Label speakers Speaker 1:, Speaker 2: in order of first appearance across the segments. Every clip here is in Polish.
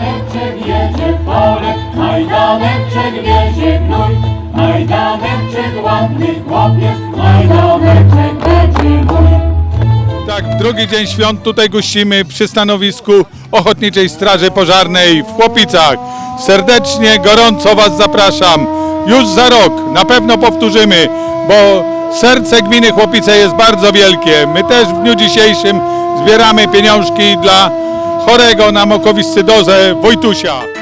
Speaker 1: Majdaneczek jedzie w pole, Majdaneczek wiezie gnój, Majdaneczek ładny chłopiec, Majdaneczek będzie mój.
Speaker 2: Tak, drugi dzień świąt tutaj gościmy przy stanowisku Ochotniczej Straży Pożarnej w Chłopicach. Serdecznie, gorąco Was zapraszam. Już za rok na pewno powtórzymy, bo serce gminy Chłopice jest bardzo wielkie. My też w dniu dzisiejszym zbieramy pieniążki dla chorego na mokowiscydozę Wojtusia.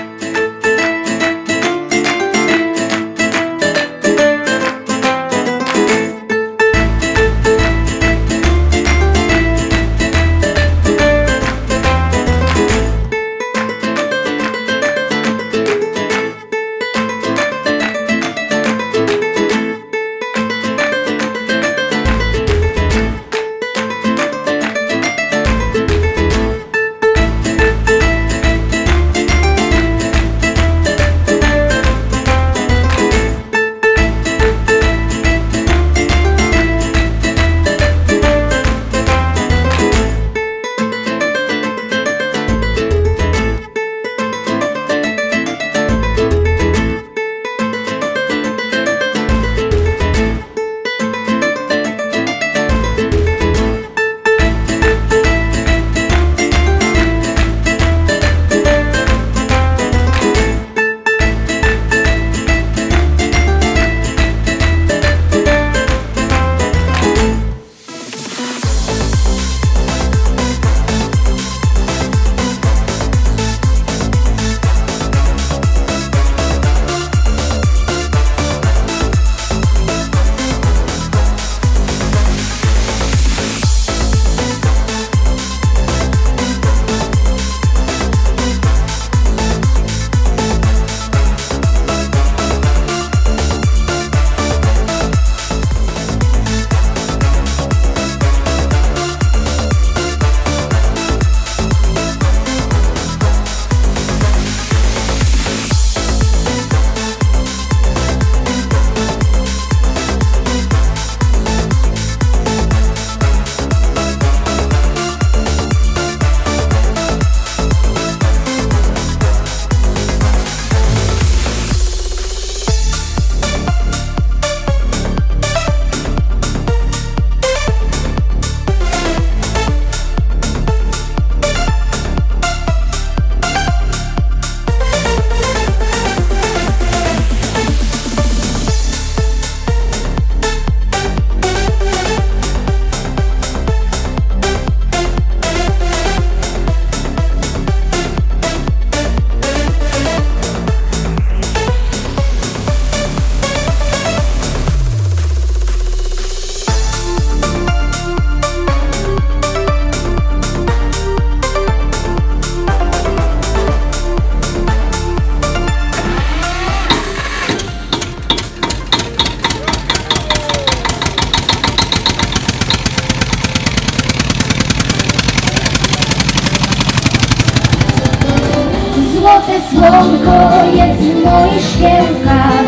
Speaker 3: Złote słonko jest w moich szkiełkach,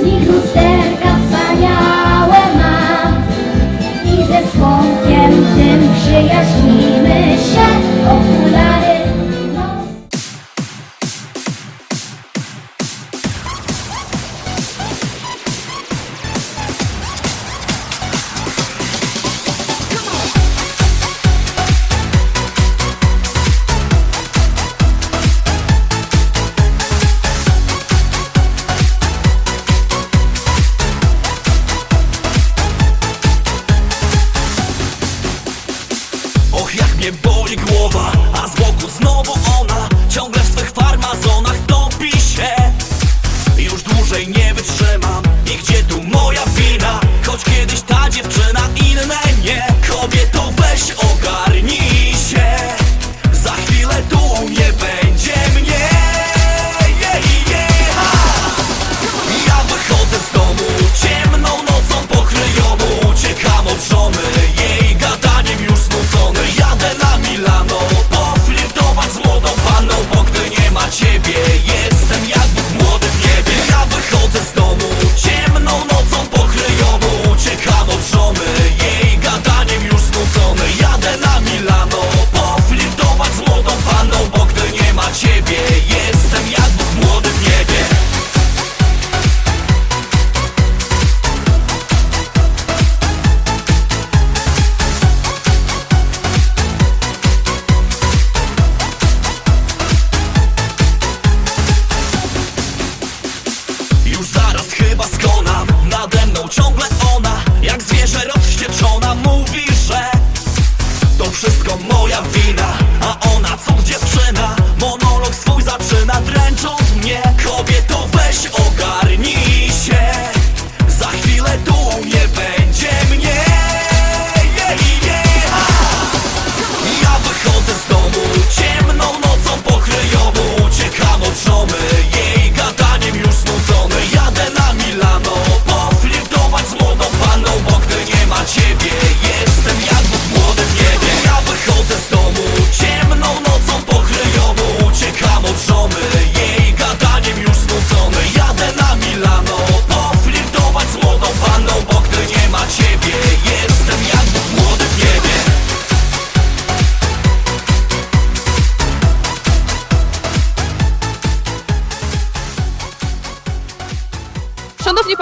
Speaker 3: z nich lusterka
Speaker 4: Mnie boli głowa, a z boku znowu ona Ciągle w swych farmazonach tąpi się Już dłużej nie wytrzymam I gdzie tu moja wina? Choć kiedyś ta dziewczyna inne nie Kobieto weź
Speaker 1: o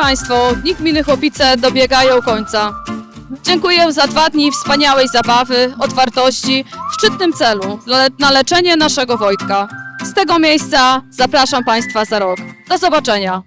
Speaker 1: Państwo, dni gminy Chłopice dobiegają końca. Dziękuję za dwa dni wspaniałej zabawy, otwartości w szczytnym celu na leczenie naszego Wojtka. Z tego miejsca zapraszam Państwa za rok. Do zobaczenia.